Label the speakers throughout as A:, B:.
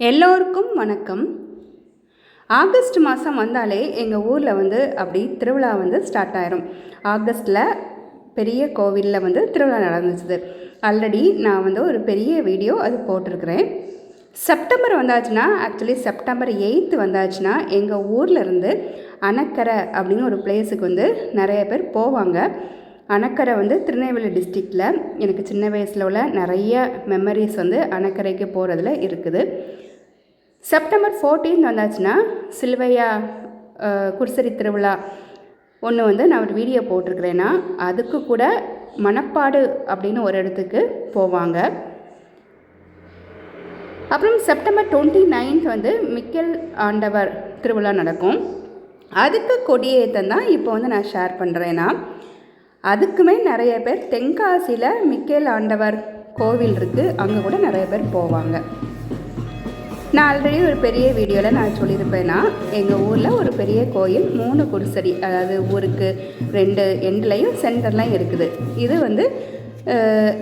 A: எல்லோருக்கும் வணக்கம். ஆகஸ்ட் மாதம் வந்தாலே எங்கள் ஊரில் வந்து அப்படி திருவிழா வந்து ஸ்டார்ட் ஆயிரும். ஆகஸ்ட்டில் பெரிய கோவிலில் வந்து திருவிழா நடந்துச்சுது. ஆல்ரெடி நான் வந்து ஒரு பெரிய வீடியோ அது போட்டிருக்கிறேன். செப்டம்பர் வந்தாச்சுன்னா ஆக்சுவலி செப்டம்பர் எயித்து வந்தாச்சுன்னா எங்கள் ஊரில் இருந்து அணக்கரை அப்படின்னு ஒரு பிளேஸுக்கு வந்து நிறைய பேர் போவாங்க. அணக்கரை வந்து திருநெல்வேலி டிஸ்ட்ரிக்டில் எனக்கு சின்ன வயசில் உள்ள நிறைய மெமரிஸ் வந்து அணக்கரைக்கு போகிறதுல இருக்குது. செப்டம்பர் 14 வந்தாச்சுன்னா சிலுவையா குர்சரி திருவிழா ஒன்று வந்து நான் ஒரு வீடியோ போட்டிருக்கிறேன்னா அதுக்கு கூட மணப்பாடு அப்படின்னு ஒரு இடத்துக்கு போவாங்க. அப்புறம் செப்டம்பர் டுவெண்ட்டி நைன்த் வந்து மிக்கல் ஆண்டவர் திருவிழா நடக்கும். அதுக்கு கொடியேற்றம் தான் இப்போ வந்து நான் ஷேர் பண்ணுறேன்னா அதுக்குமே நிறைய பேர் தென்காசியில் மிக்கேல் ஆண்டவர் கோவில் இருக்குது அங்கே கூட நிறைய பேர் போவாங்க. நான் ஆல்ரெடி ஒரு பெரிய வீடியோவில் நான் சொல்லியிருப்பேன்னா எங்கள் ஊரில் ஒரு பெரிய கோயில் மூணு குடிசடி அதாவது ஊருக்கு ரெண்டு எண்ட்லையும் சென்டர்லையும் இருக்குது. இது வந்து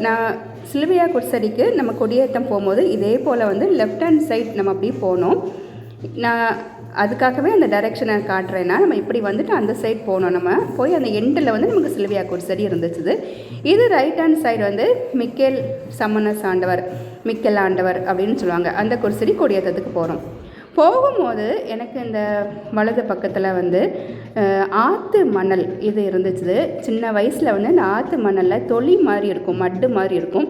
A: நான் சிலுவையா குடிசடிக்கு நம்ம கொடியேற்றம் போகும்போது இதே போல் வந்து லெஃப்ட் ஹேண்ட் சைட் நம்ம அப்படி போனோம். நான் அதுக்காகவே அந்த டைரெக்ஷனை காட்டுறேன்னா நம்ம இப்படி வந்துட்டு அந்த சைட் போனோம். நம்ம போய் அந்த எண்டில் வந்து நமக்கு சிலுவையா குடிசடி இருந்துச்சு இது ரைட் ஹேண்ட் சைடு வந்து மிக்கேல் சம்மனஸ் ஆண்டவர் மிக்கேல் ஆண்டவர் அப்படின்னு சொல்லுவாங்க. அந்த குடிசடி கொடியேற்றத்துக்கு போகிறோம் போகும்போது எனக்கு இந்த வலது பக்கத்தில் வந்து ஆற்று மணல் இது இருந்துச்சு சின்ன வயசில் வந்து இந்த ஆற்று மணலில் தொளி மாதிரி இருக்கும் மட்டு மாதிரி இருக்கும்.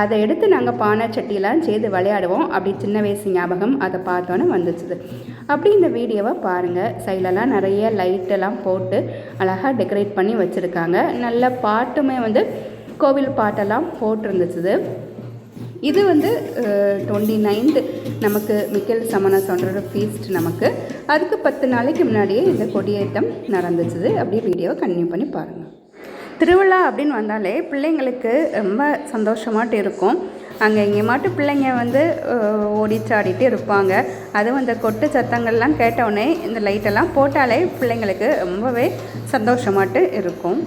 A: அதை எடுத்து நாங்கள் பானை சட்டியெல்லாம் செய்து விளையாடுவோம். அப்படி சின்ன வயசு ஞாபகம் அதை பார்த்தோன்னே வந்துச்சுது. அப்படி இந்த வீடியோவை பாருங்கள் சைடெல்லாம் நிறைய லைட்டெல்லாம் போட்டு அழகாக டெக்கரேட் பண்ணி வச்சுருக்காங்க. நல்ல பாட்டுமே வந்து கோவில் பாட்டெல்லாம் போட்டிருந்துச்சுது. இது வந்து டுவெண்ட்டி நைன்த்து நமக்கு மிக்கல் சமண சொல்கிற ஃபீஸ்ட் நமக்கு. அதுக்கு பத்து நாளைக்கு முன்னாடியே இந்த கொடியேற்றம் நடந்துச்சுது. அப்படியே வீடியோவை கன்டினியூ பண்ணி பாருங்கள் திருவிழா அப்படின்னு வந்தாலே பிள்ளைங்களுக்கு ரொம்ப சந்தோஷமாட்டு இருக்கும். அங்கே இங்கே மாட்டு பிள்ளைங்க வந்து ஓடிச்சாடிட்டு இருப்பாங்க. அதுவும் இந்த கொட்டு சத்தங்கள்லாம் கேட்டவுடனே இந்த லைட்டெல்லாம் போட்டாலே பிள்ளைங்களுக்கு ரொம்பவே சந்தோஷமாட்டு இருக்கும்.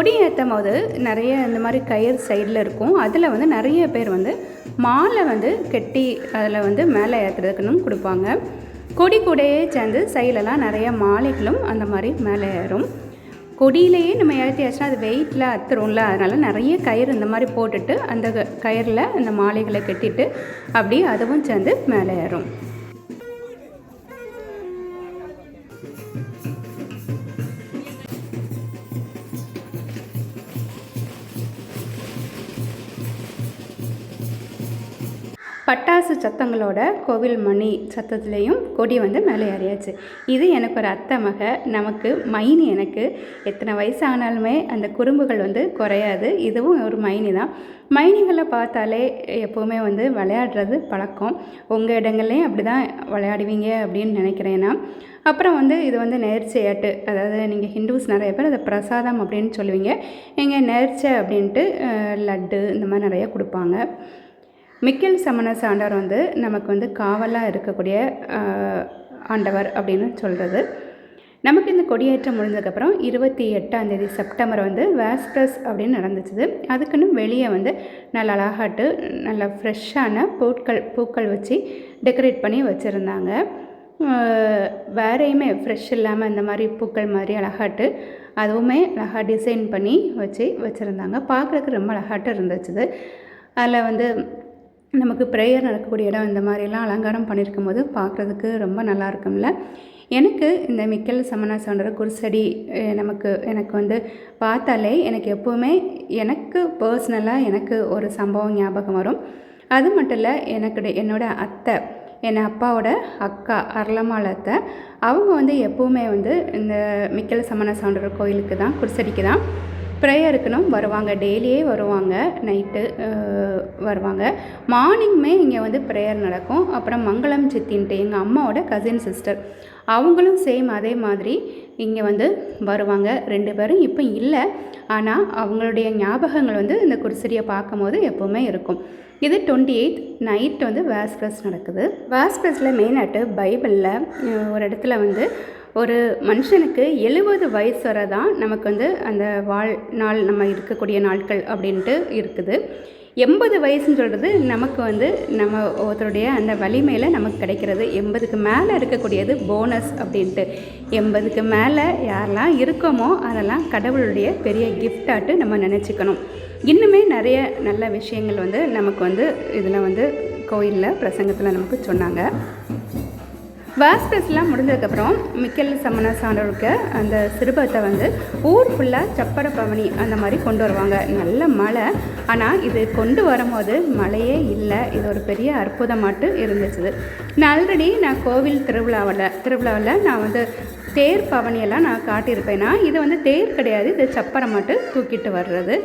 A: கொடி ஏற்றும் போது நிறைய இந்த மாதிரி கயிறு சைடில் இருக்கும். அதில் வந்து நிறைய பேர் வந்து மாலை வந்து கெட்டி அதில் வந்து மேலே ஏற்றுறதுக்குன்னு கொடுப்பாங்க. கொடி கூடையே சேர்ந்து சைடிலலாம் நிறைய மாலைகளும் அந்த மாதிரி மேலே ஏறும். கொடியிலேயே நம்ம ஏற்றியாச்சுன்னா அது வெயிட்டில் அத்துரும்ல அதனால் நிறைய கயிறு இந்த மாதிரி போட்டுட்டு அந்த க- கயிறில் அந்த மாலைகளை கட்டிட்டு அப்படியே அதுவும் சேர்ந்து மேலே ஏறும். பட்டாசு சத்தங்களோட கோவில் மணி சத்தத்துலேயும் கொடி வந்து மேலே ஏறியாச்சு. இது எனக்கு ஒரு அத்தை மக நமக்கு மைனி எனக்கு. எத்தனை வயசு ஆனாலுமே அந்த குறும்புகள் வந்து குறையாது. இதுவும் ஒரு மைனி தான். மைனிகளை பார்த்தாலே எப்போவுமே வந்து விளையாடுறது பழக்கம். உங்கள் இடங்கள்லையும் அப்படி தான் விளையாடுவீங்க அப்படின்னு நினைக்கிறேன்னா அப்புறம் வந்து இது வந்து நேர்ச்சையாட்டு அதாவது நீங்கள் ஹிந்துஸ் நிறைய பேர் அதை பிரசாதம் அப்படின்னு சொல்லுவீங்க. எங்கள் நேர்ச்சை அப்படின்ட்டு லட்டு இந்த மாதிரி நிறைய கொடுப்பாங்க. மிக்கேல் சமணஸ் ஆண்டவர் வந்து நமக்கு வந்து காவலாக இருக்கக்கூடிய ஆண்டவர் அப்படின்னு சொல்கிறது நமக்கு இந்த கொடியேற்றம் முடிஞ்சதுக்கப்புறம் இருபத்தி எட்டாம் தேதி செப்டம்பர் வந்து வேஸ்பிரஸ் அப்படின்னு நடந்துச்சுது. அதுக்குன்னு வெளியே வந்து நல்ல அழகாட்டு நல்ல ஃப்ரெஷ்ஷான பூக்கள் பூக்கள் வச்சு டெக்கரேட் பண்ணி வச்சுருந்தாங்க. வேறையுமே ஃப்ரெஷ் இல்லாமல் இந்த மாதிரி பூக்கள் மாதிரி அழகாட்டு அதுவுமே அழகாக டிசைன் பண்ணி வச்சு வச்சுருந்தாங்க. பார்க்குறதுக்கு ரொம்ப அழகாட்டு இருந்துச்சுது. அதில் வந்து நமக்கு ப்ரேயர் நடக்கக்கூடிய இடம் இந்த மாதிரிலாம் அலங்காரம் பண்ணியிருக்கும் போது பார்க்குறதுக்கு ரொம்ப நல்லா இருக்கும்ல. எனக்கு இந்த மிக்கல் சமண சவுண்டர குருசடி நமக்கு எனக்கு வந்து பார்த்தாலே எனக்கு எப்போவுமே எனக்கு பர்சனலாக எனக்கு ஒரு சம்பவம் ஞாபகம் வரும். அது மட்டும் இல்லை எனக்கு என்னோட அத்தை என் அப்பாவோட அக்கா அருளம்மாள் அத்தை அவங்க வந்து எப்போவுமே வந்து இந்த மிக்கல் சமண சவுண்டர் கோயிலுக்கு தான் குருசடிக்கு தான். ப்ரேயருக்குனும் வருவாங்க. டெய்லியே வருவாங்க. நைட்டு வருவாங்க. மார்னிங்குமே இங்கே வந்து ப்ரேயர் நடக்கும். அப்புறம் மங்களம் சித்தின்ட்டு எங்கள் அம்மாவோட கசின் சிஸ்டர் அவங்களும் சேம் அதே மாதிரி இங்கே வந்து வருவாங்க. ரெண்டு பேரும் இப்போ இல்லை. ஆனால் அவங்களுடைய ஞாபகங்கள் வந்து இந்த குருசரியை பார்க்கும்போது எப்போவுமே இருக்கும். இது டுவெண்ட்டி எயித் நைட் வந்து வேஸ்பிரஸ் நடக்குது. வேஸ்பிரஸில் மெயினாட்டு பைபிளில் ஒரு இடத்துல வந்து ஒரு மனுஷனுக்கு எழுபது வயசு வரை தான் நமக்கு வந்து அந்த வாழ்நாள் நம்ம இருக்கக்கூடிய நாட்கள் அப்படின்ட்டு இருக்குது. எண்பது வயசுன்னு சொல்கிறது நமக்கு வந்து நம்ம ஒருத்தருடைய அந்த வலிமையில் நமக்கு கிடைக்கிறது. எண்பதுக்கு மேலே இருக்கக்கூடியது போனஸ் அப்படின்ட்டு. எண்பதுக்கு மேலே யாரெல்லாம் இருக்கோமோ அதெல்லாம் கடவுளுடைய பெரிய கிஃப்டாட்டு நம்ம நினச்சிக்கணும். இன்னுமே நிறைய நல்ல விஷயங்கள் வந்து நமக்கு வந்து இதில் வந்து கோயிலில் பிரசங்கத்தில் நமக்கு சொன்னாங்க. வாஸ்பேஸ்லாம் முடிஞ்சதுக்கப்புறம் மிக்கல் சமண சான்றோருக்கு அந்த சிறுபத்தை வந்து ஊர் ஃபுல்லாக சப்பர பவனி அந்த மாதிரி கொண்டு வருவாங்க. நல்ல மழை. ஆனால் இது கொண்டு வரும்போது மழையே இல்லை. இது ஒரு பெரிய அற்புதமாட்டு இருந்துச்சு. நான் ஆல்ரெடி நான் கோவில் திருவிழாவில் திருவிழாவில் நான் வந்து தேர் பவனியெல்லாம் நான் காட்டியிருப்பேன்னா இது வந்து தேர் கிடையாது. இது சப்பரம் மட்டும் தூக்கிட்டு வர்றது.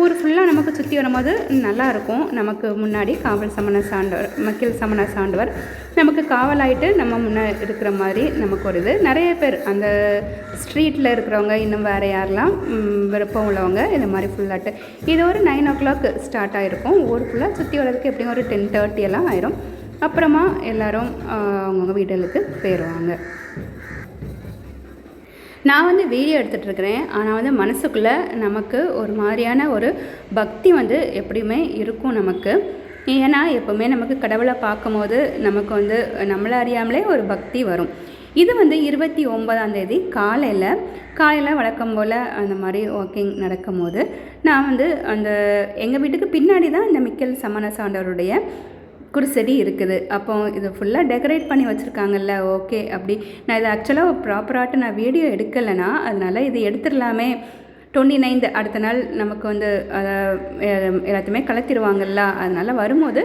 A: ஊர் ஃபுல்லாக நமக்கு சுற்றி வரும்போது நல்லாயிருக்கும். நமக்கு முன்னாடி காவல் சமண சாண்டவர் மக்கில் சமண சாண்டவர் நமக்கு காவலாயிட்டு நம்ம முன்னே இருக்கிற மாதிரி நமக்கு ஒரு இது. நிறைய பேர் அந்த ஸ்ட்ரீட்டில் இருக்கிறவங்க இன்னும் வேறு யாரெல்லாம் விருப்பம் உள்ளவங்க இந்த மாதிரி ஃபுல்லாட்டு இது ஒரு நைன் ஓ கிளாக் ஸ்டார்ட் ஆகிருக்கும் ஊர் ஃபுல்லாக சுற்றி வர்றதுக்கு எப்படியும் ஒரு டென் தேர்ட்டி எல்லாம் ஆயிரும். அப்புறமா எல்லோரும் அவங்கவுங்க வீடுகளுக்கு போயிடுவாங்க நான் வந்து வீடியோ எடுத்துகிட்டு இருக்கிறேன் ஆனால் வந்து மனசுக்குள்ளே நமக்கு ஒரு மாதிரியான ஒரு பக்தி வந்து எப்படியுமே இருக்கும் நமக்கு. ஏன்னா எப்போவுமே நமக்கு கடவுளை பார்க்கும்போது நமக்கு வந்து நம்மளை அறியாமலே ஒரு பக்தி வரும். இது வந்து இருபத்தி ஒன்பதாம் தேதி காலையில் காலையில் வழக்கம் போல் அந்த மாதிரி வாக்கிங் நடக்கும்போது நான் வந்து அந்த எங்கள் வீட்டுக்கு பின்னாடி தான் இந்த மிக்கல் சமண சாண்டவருடைய குருசெடி இருக்குது. அப்போ இது ஃபுல்லாக டெக்கரேட் பண்ணி வச்சுருக்காங்கல்ல ஓகே அப்படி. நான் இதை ஆக்சுவலாக ப்ராப்பராகிட்ட நான் வீடியோ எடுக்கலைன்னா அதனால் இது எடுத்துடலாமே. டுவெண்ட்டி நைன்த் அடுத்த நாள் நமக்கு வந்து அதை எல்லாத்தையுமே கலத்திடுவாங்கல்ல அதனால் வரும்போது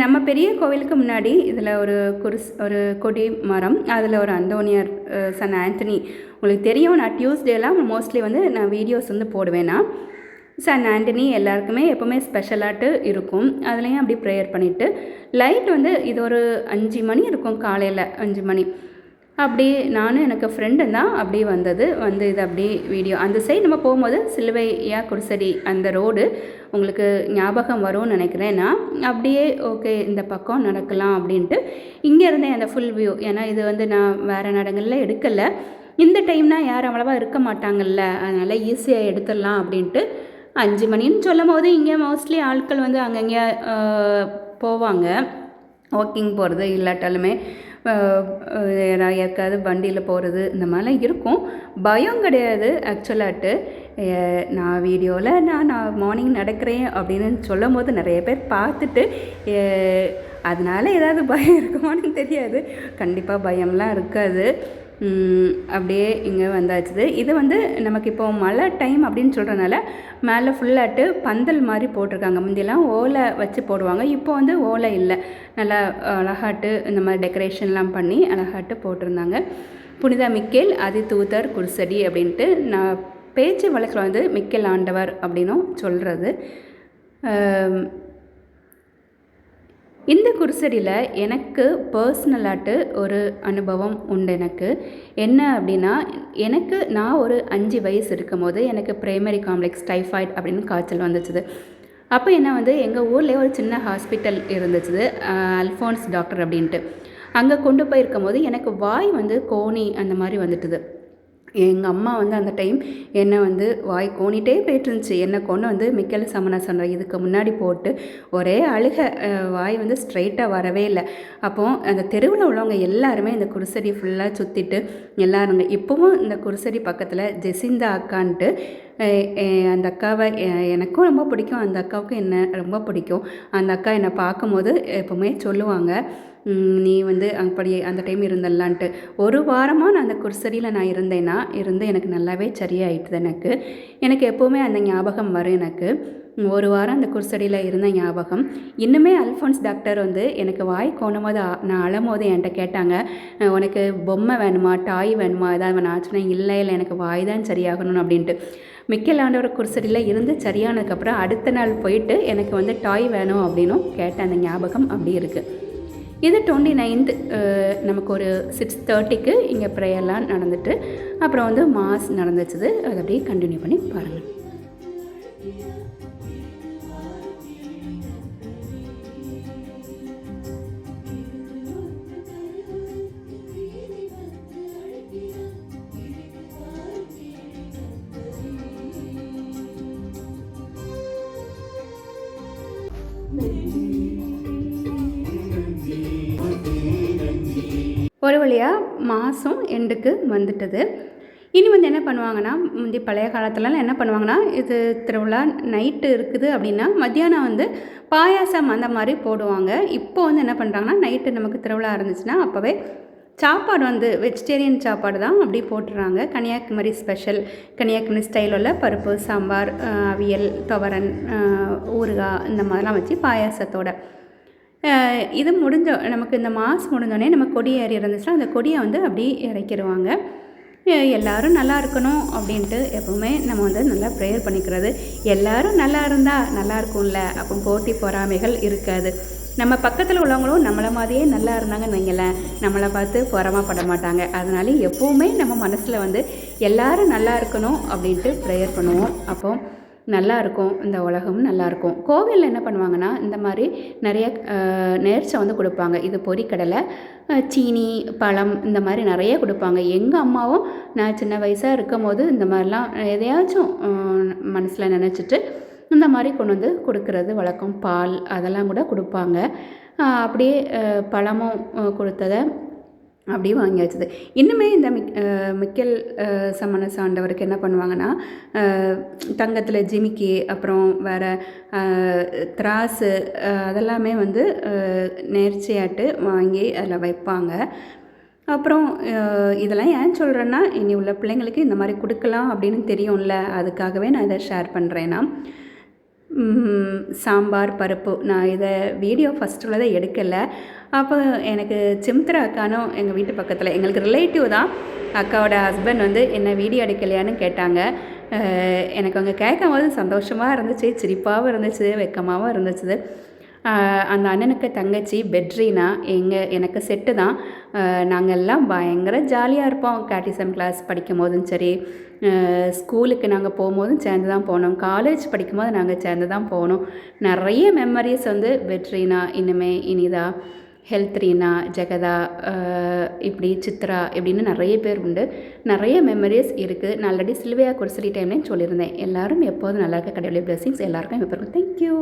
A: நம்ம பெரிய கோவிலுக்கு முன்னாடி இதில் ஒரு குருஸ் ஒரு கொடி மரம் அதில் ஒரு அந்தோனியார் சன் ஆண்டனி. உங்களுக்கு தெரியும் நான் டியூஸ்டேலாம் மோஸ்ட்லி வந்து நான் வீடியோஸ் வந்து போடுவேன்னா சன் ஆண்டனி எல்லாருக்குமே எப்போவுமே ஸ்பெஷலாகிட்டு இருக்கும். அதுலேயும் அப்படி ப்ரேயர் பண்ணிவிட்டு லைட் வந்து இது ஒரு அஞ்சு மணி இருக்கும் காலையில் அஞ்சு மணி. அப்படி நானும் எனக்கு ஃப்ரெண்டு தான் அப்படியே வந்தது. வந்து இது அப்படியே வீடியோ அந்த சைடு நம்ம போகும்போது சிலுவையா குடிசடி அந்த ரோடு உங்களுக்கு ஞாபகம் வரும்னு நினைக்கிறேன் நான். அப்படியே ஓகே இந்த பக்கம் நடக்கலாம் அப்படின்ட்டு இங்கே இருந்தேன் அந்த ஃபுல் வியூ ஏன்னா இது வந்து நான் வேறு நடங்களில் எடுக்கலை. இந்த டைம்னால் யாரும் அவ்வளோவா இருக்க மாட்டாங்கல்ல. அதனால் ஈஸியாக எடுத்துடலாம் அப்படின்ட்டு அஞ்சு மணின்னு சொல்லும் போது இங்கே மோஸ்ட்லி ஆட்கள் வந்து அங்கங்கே போவாங்க. வாக்கிங் போகிறது இல்லாட்டாலுமே யாருக்காவது வண்டியில் போகிறது இந்த மாதிரிலாம் இருக்கும். பயம் கிடையாது ஆக்சுவலாட்டு நான் வீடியோவில் நான் நான் மார்னிங் நடக்கிறேன் அப்படின்னு சொல்லும் போது நிறைய பேர் பார்த்துட்டு அதனால ஏதாவது பயம் இருக்குமான்னு தெரியாது. கண்டிப்பாக பயம்லாம் இருக்காது. அப்படியே இங்கே வந்தாச்சு. இது வந்து நமக்கு இப்போ மழை டைம் அப்படின்னு சொல்கிறனால மேலே ஃபுல்லாட்டு பந்தல் மாதிரி போட்டிருக்காங்க. முந்தியெல்லாம் ஓலை வச்சு போடுவாங்க. இப்போ வந்து ஓலை இல்லை. நல்லா அழகாட்டு இந்த மாதிரி டெக்கரேஷன்லாம் பண்ணி அழகாட்டு போட்டிருந்தாங்க. புனித மிக்கேல் அதி தூதர் குருசடி அப்படின்ட்டு நான் பேச்சு வழக்கில் வந்து மிக்கேல் ஆண்டவர் அப்படின்னும் சொல்கிறது இந்த குருசடியில் எனக்கு பர்சனலாட்டு ஒரு அனுபவம் உண்டு எனக்கு. என்ன அப்படின்னா எனக்கு நான் ஒரு அஞ்சு வயசு இருக்கும்போது எனக்கு பிரைமரி காம்ப்ளெக்ஸ் டைஃபாய்டு அப்படின்னு காய்ச்சல் வந்துச்சுது. அப்போ என்ன வந்து எங்கள் ஊர்லேயே ஒரு சின்ன ஹாஸ்பிட்டல் இருந்துச்சு அல்ஃபோன்ஸ் டாக்டர் அப்படின்ட்டு. அங்கே கொண்டு போயிருக்கும் போது எனக்கு வாய் வந்து கோணி அந்த மாதிரி வந்துட்டுது. எங்கள் அம்மா வந்து அந்த டைம் என்னை வந்து வாய் கோணிகிட்டே போயிட்டு இருந்துச்சு என்னை கொண்டு வந்து மிக்கல் சமண சொன்ன இதுக்கு முன்னாடி போட்டு ஒரே அழுக வாய் வந்து ஸ்ட்ரைட்டாக வரவே இல்லை. அப்போது அந்த தெருவில் உள்ளவங்க எல்லாருமே இந்த குருசடி ஃபுல்லாக சுற்றிட்டு எல்லாருங்க இப்போவும் இந்த குருசடி பக்கத்தில் ஜெசிந்தா அக்கான்ட்டு அந்த அக்காவை எனக்கும் ரொம்ப பிடிக்கும். அந்த அக்காவுக்கும் என்ன ரொம்ப பிடிக்கும். அந்த அக்கா என்னை பார்க்கும்போது எப்போவுமே சொல்லுவாங்க நீ வந்து அப்படி அந்த டைம் இருந்தல்லான்ட்டு. ஒரு வாரமாக நான் அந்த குர்சடியில் நான் இருந்தேன்னா இருந்து எனக்கு நல்லாவே சரியாயிட்டுது எனக்கு. எனக்கு எப்போவுமே அந்த ஞாபகம் வரும் எனக்கு. ஒரு வாரம் அந்த குர்சடியில் இருந்த ஞாபகம். இன்னுமே அல்ஃபோன்ஸ் டாக்டர் வந்து எனக்கு வாய் கோணும்போது அ- நான் அழும்போது என்கிட்ட கேட்டாங்க உனக்கு பொம்மை வேணுமா டாய் வேணுமா ஏதாவது நான் சொன்னேன் இல்லை இல்லை எனக்கு வாய் தான் சரியாகணும் அப்படின்ட்டு. மிக்கல் குர்சடியில் இருந்து சரியானதுக்கப்புறம் அடுத்த நாள் போயிட்டு எனக்கு வந்து டாய் வேணும் அப்படின்னும் கேட்ட அந்த ஞாபகம் அப்படி இருக்குது இது டுவெண்ட்டி நைன்த் நமக்கு ஒரு சிக்ஸ் தேர்ட்டிக்கு இங்கே ப்ரேயர்லாம் நடந்துட்டு அப்புறம் வந்து மாஸ் நடந்துச்சுது. அதை அப்படியே கண்டினியூ பண்ணி பாருங்கள் ஒரு வழியாக மாதம் எண்டுக்கு வந்துட்டது. இனி வந்து என்ன பண்ணுவாங்கன்னா முந்தி பழைய காலத்துலலாம் என்ன பண்ணுவாங்கன்னா இது திருவிழா நைட்டு இருக்குது அப்படின்னா மத்தியானம் வந்து பாயாசம் அந்த மாதிரி போடுவாங்க. இப்போ வந்து என்ன பண்ணுறாங்கன்னா நைட்டு நமக்கு திருவிழா இருந்துச்சுன்னா அப்போவே சாப்பாடு வந்து வெஜிடேரியன் சாப்பாடு தான் அப்படி போட்டுறாங்க. கன்னியாகுமரி ஸ்பெஷல் கன்னியாகுமரி ஸ்டைல் உள்ள பருப்பு சாம்பார் அவியல் துவரன் ஊறுகாய் இந்த மாதிரிலாம் வச்சு பாயாசத்தோட இது முடிஞ்ச நமக்கு இந்த மாஸ் முடிஞ்சோடனே நம்ம கொடி ஏறி இருந்துச்சுன்னா அந்த கொடியை வந்து அப்படி இறக்கிடுவாங்க எல்லோரும் எல்லாரும் நல்லா இருக்கணும் அப்படின்ட்டு எப்பவுமே நம்ம வந்து நல்லா ப்ரேயர் பண்ணிக்கிறது. எல்லாரும் நல்லா இருந்தால் நல்லா இருக்கும்ல. அப்போ போட்டி பொறாமைகள் இருக்காது. நம்ம பக்கத்தில் உள்ளவங்களும் நம்மளை மாதிரியே நல்லா இருந்தாங்கன்னு வைங்களேன். நம்மளை பார்த்து பொறாமப்பட மாட்டாங்க. அதனால எப்பவுமே நம்ம மனசில் வந்து எல்லாரும் நல்லா இருக்கணும் அப்படின்ட்டு ப்ரேயர் பண்ணுவோம். அப்போ நல்லா இருக்கும் இந்த உலகம் நல்லா இருக்கும் கோவிலில் என்ன பண்ணுவாங்கன்னா இந்த மாதிரி நிறைய நேர்ச்சை வந்து கொடுப்பாங்க. இது பொரிக்கடலை சீனி பழம் இந்த மாதிரி நிறைய கொடுப்பாங்க. எங்கள் அம்மாவும் நான் சின்ன வயசாக இருக்கும் போது இந்த மாதிரிலாம் எதையாச்சும் மனசில் நினச்சிட்டு இந்த மாதிரி கொண்டு வந்து கொடுக்கறது வழக்கம். பால் அதெல்லாம் கூட கொடுப்பாங்க. அப்படியே பழமும் கொடுத்ததை அப்படியே வாங்கி வச்சது. இன்னுமே இந்த மிக் மிக்கல் சமண சாண்டவருக்கு என்ன பண்ணுவாங்கன்னா தங்கத்தில் ஜிமிக்கி அப்புறம் வேறு திராசு அதெல்லாமே வந்து நேர்ச்சியாட்டு நேர்ச்சையாட்டு வாங்கி அதில் வைப்பாங்க. அப்புறம் இதெல்லாம் ஏன் சொல்கிறேன்னா இனி உள்ள பிள்ளைங்களுக்கு இந்த மாதிரி கொடுக்கலாம் அப்படின்னு தெரியும்ல. அதுக்காகவே நான் இதை ஷேர் பண்ணுறேன்னா சாம்பார் பருப்பு. நான் இதை வீடியோ ஃபஸ்ட்டில் உள்ளதை எடுக்கலை. அப்போ எனக்கு சிம்த்ரா அக்கானும் எங்கள் வீட்டு பக்கத்தில் எங்களுக்கு ரிலேட்டிவ் தான். அக்காவோட ஹஸ்பண்ட் வந்து என்ன வீடியோ எடுக்கலையான்னு கேட்டாங்க. எனக்கு அவங்க கேட்கும் போது சந்தோஷமாக இருந்துச்சு சிரிப்பாகவும் இருந்துச்சு வெக்கமாகவும் இருந்துச்சு. அந்த அண்ணனுக்கு தங்கச்சி பெட்ரீனா எங்கள் எனக்கு செட்டு தான். நாங்கள் எல்லாம் பயங்கர ஜாலியாக இருப்போம். கேட்டிசம் கிளாஸ் படிக்கும் போதும் சரி ஸ்கூலுக்கு நாங்கள் போகும்போதும் சேர்ந்து தான் போனோம். காலேஜ் படிக்கும்போது நாங்கள் சேர்ந்து தான் போனோம். நிறைய மெமரிஸ் வந்து பெட்ரீனா இனிமே இனிதா ஹெல்த்ரீனா ஜெகதா இப்படி சித்ரா இப்படின்னு நிறைய பேர் உண்டு. நிறைய மெமரிஸ் இருக்குது நான் ஆல்ரெடி சில்வையா குர்சரி டைம்லேயும் சொல்லியிருந்தேன். எல்லாரும் எப்போதும் நல்லா இருக்க கடவுளை. பிளெஸிங்ஸ் எல்லாருக்கும் இப்போ தேங்க்யூ